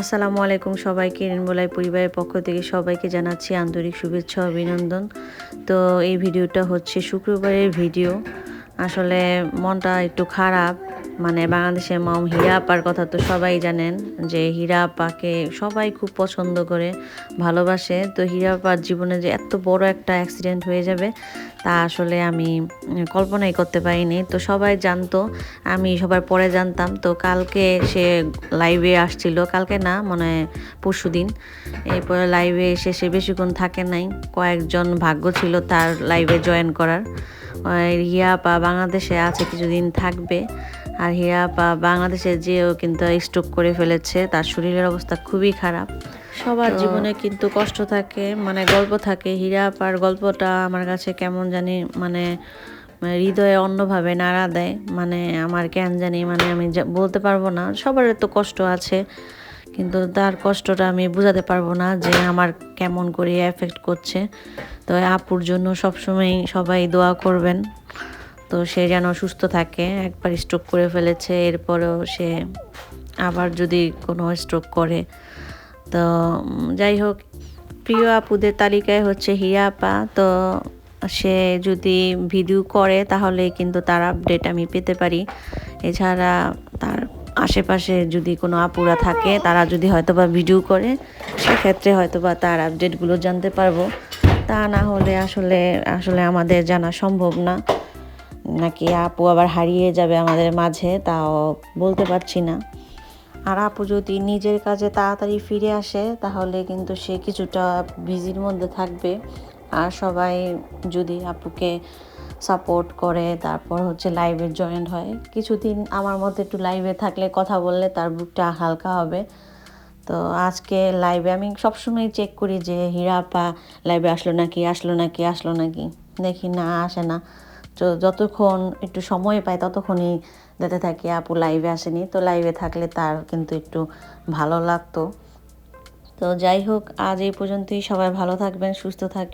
আসসালামু আলাইকুম সবাইকে, রেনবোলাই পরিবারের পক্ষ থেকে সবাইকে জানাচ্ছি আন্তরিক শুভেচ্ছা, অভিনন্দন। তো এই ভিডিওটা হচ্ছে শুক্রবারের ভিডিও। আসলে মনটা একটু খারাপ মানে বাংলাদেশের মম হীরা আপার কথা তো সবাই জানেন যে হীরা আপাকে সবাই খুব পছন্দ করে, ভালোবাসে। তো হীরা আপার জীবনে যে এত বড় একটা অ্যাক্সিডেন্ট হয়ে যাবে, তা আসলে আমি কল্পনাই করতে পারিনি। তো সবাই জানতো, আমি সবার পরে জানতাম। তো কালকে সে লাইভে আসছিল। কালকে না মানে পরশু দিন। এরপরে লাইভে এসে সে বেশিক্ষণ থাকে নাই। কয়েকজন ভাগ্য ছিল তার লাইভে জয়েন করার। রিয়া পা বাংলাদেশে আছে, কিছুদিন থাকবে। আর হিয়া পা বাংলাদেশে যেও কিন্তু স্ট্রোক করে ফেলেছে তার শরীরের অবস্থা খুবই খারাপ। সবার জীবনে কিন্তু কষ্ট থাকে মানে গল্প থাকে হীরা পার গল্পটা আমার কাছে কেমন জানি মানে মানে হৃদয়ে অন্যভাবে নাড়া দেয় মানে আমার কেন জানি মানে আমি বলতে পারব না সবার তো কষ্ট আছে কিন্তু তার কষ্টটা আমি বোঝাতে পারব না যে আমার কেমন করে এফেক্ট করছে। তো আপুর জন্য সবসময় সবাই দোয়া করবেন। তো সে যেন সুস্থ থাকে, একবার স্ট্রোক করে ফেলেছে, এরপরেও সে আবার যদি কোনো স্ট্রোক করে। তো যাই হোক, প্রিয় আপুদের তালিকায় হচ্ছে হিয়া আপা। তো, সে যদি ভিডিও করে, তাহলে কিন্তু তার আপডেট আমি পেতে পারি। এছাড়া তার আশেপাশে যদি কোনো আপুরা থাকে, তারা যদি হয়তোবা ভিডিও করে, সেক্ষেত্রে হয়তোবা তার আপডেটগুলো জানতে পারব। তা না হলে আসলে আসলে আমাদের জানা সম্ভব না। নাকি আপু আবার হারিয়ে যাবে আমাদের মাঝে, তাও বলতে পারছি না। আর আপু যদি নিজের কাজে তাড়াতাড়ি ফিরে আসে, তাহলে কিন্তু সে কিছুটা বিজির মধ্যে থাকবে। আর সবাই যদি আপুকে সাপোর্ট করে, তারপর হচ্ছে লাইভে জয়েন্ট হয়। কিছুদিন আমার মতো একটু লাইভে থাকলে কথা বললে তার বুকটা হালকা হবে। তো আজকে লাইভে আমি সবসময় চেক করি যে হীরা আপা লাইভে আসলো নাকি আসলো নাকি আসলো নাকি। দেখি না, আসে না। যতক্ষণ একটু সময় পাই ততক্ষণই দেখতে থাকি। আপু লাইভে আসেনি, তো লাইভে থাকলে তার কিন্তু একটু ভালো লাগতো। তো যাই হোক, আজ এই পর্যন্তই। সবাই ভালো থাকবেন, সুস্থ থাকবেন।